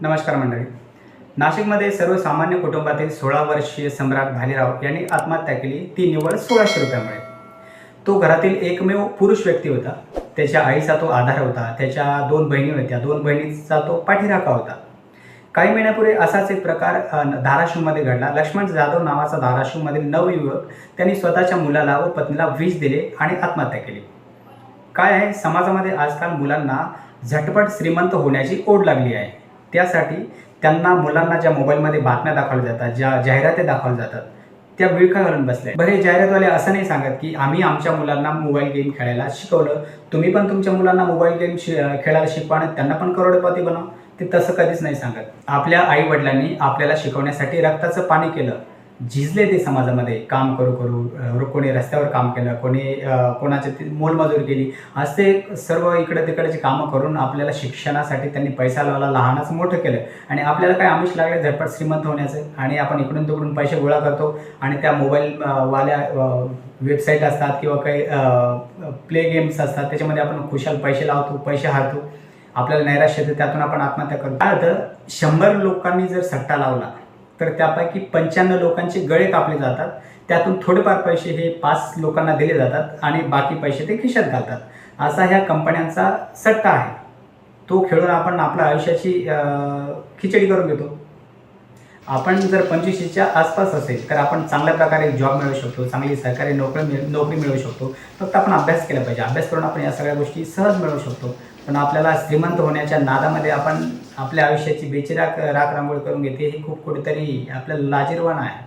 नमस्कार मंडळी. नाशिकमध्ये सर्वसामान्य कुटुंबातील सोळा वर्षीय सम्राट भालेराव यांनी आत्महत्या केली. ती निवड सोळाशे रुपयामुळे. तो घरातील एकमेव पुरुष व्यक्ती होता. त्याच्या आईचा तो आधार होता. त्याच्या दोन बहिणी होत्या. दोन बहिणीचा तो पाठीराखा होता. काही महिन्यापूर्वी असाच एक प्रकार धाराशिवमध्ये घडला. लक्ष्मण जाधव नावाचा धाराशिवमधील नवयुवक त्यांनी स्वतःच्या मुलाला व पत्नीला विष दिले आणि आत्महत्या केली. काय आहे? समाजामध्ये आजकाल मुलांना झटपट श्रीमंत होण्याची ओढ लागली आहे. त्यासाठी त्यांना मुलांना ज्या मोबाईलमध्ये बातम्या दाखवल्या जातात ज्या जाहिराती दाखवल्या जातात त्या विळखा घालून बसल्या बरं हे जाहिरातवाले असं नाही सांगत की आम्ही आमच्या मुलांना मोबाईल गेम खेळायला शिकवलं तुम्ही पण तुमच्या मुलांना मोबाईल गेम शि खेळायला शिकवा आणि त्यांना पण करोडपती बनवा. ते तसं कधीच नाही सांगत. आपल्या आई वडिलांनी आपल्याला शिकवण्यासाठी रक्ताचं पाणी केलं. झिजले ते समाजामध्ये काम करू करू कोणी रस्त्यावर काम केलं कोणी कोणाच्या ते मोलमजुरी केली असे सर्व इकडे तिकडची कामं करून आपल्याला शिक्षणासाठी त्यांनी पैसा लावला लहानच मोठं केलं. आणि आपल्याला काय आमिष लागले? झटपट श्रीमंत होण्याचं. आणि आपण इकडून तिकडून पैसे गोळा करतो आणि त्या मोबाईल वाल्या वेबसाईट असतात किंवा काही प्ले गेम्स असतात त्याच्यामध्ये आपण खुशाल पैसे लावतो पैसे हारतो. आपल्याला नैराश्य येतं त्यातून आपण आत्महत्या करतो. काय होतं शंभर लोकांनी जर सट्टा लावला तर त्यापैकी पंच्याण्णव लोकांचे गळे कापले जातात. त्यातून थोडेफार पैसे हे पाच लोकांना दिले जातात आणि बाकी पैसे ते खिशात घालतात. असा ह्या कंपन्यांचा सट्टा आहे. तो खेळून आपण आपल्या आयुष्याची खिचडी करून घेतो. आपण जर पंचवीसच्या आसपास असेल तर आपण चांगल्या प्रकारे जॉब मिळवू शकतो चांगली सरकारी नोकरी मिळ नोकरी मिळवू शकतो. फक्त आपण अभ्यास केला पाहिजे. अभ्यास करून आपण या सगळ्या गोष्टी सहज मिळवू शकतो. पण आपल्याला श्रीमंत होण्याच्या नादामध्ये आपण आपल्या आयुष्याची बेचिराक राख रांगोळी करून घेते हे खूप कुठेतरी आपल्याला लाजीरवाण आहे.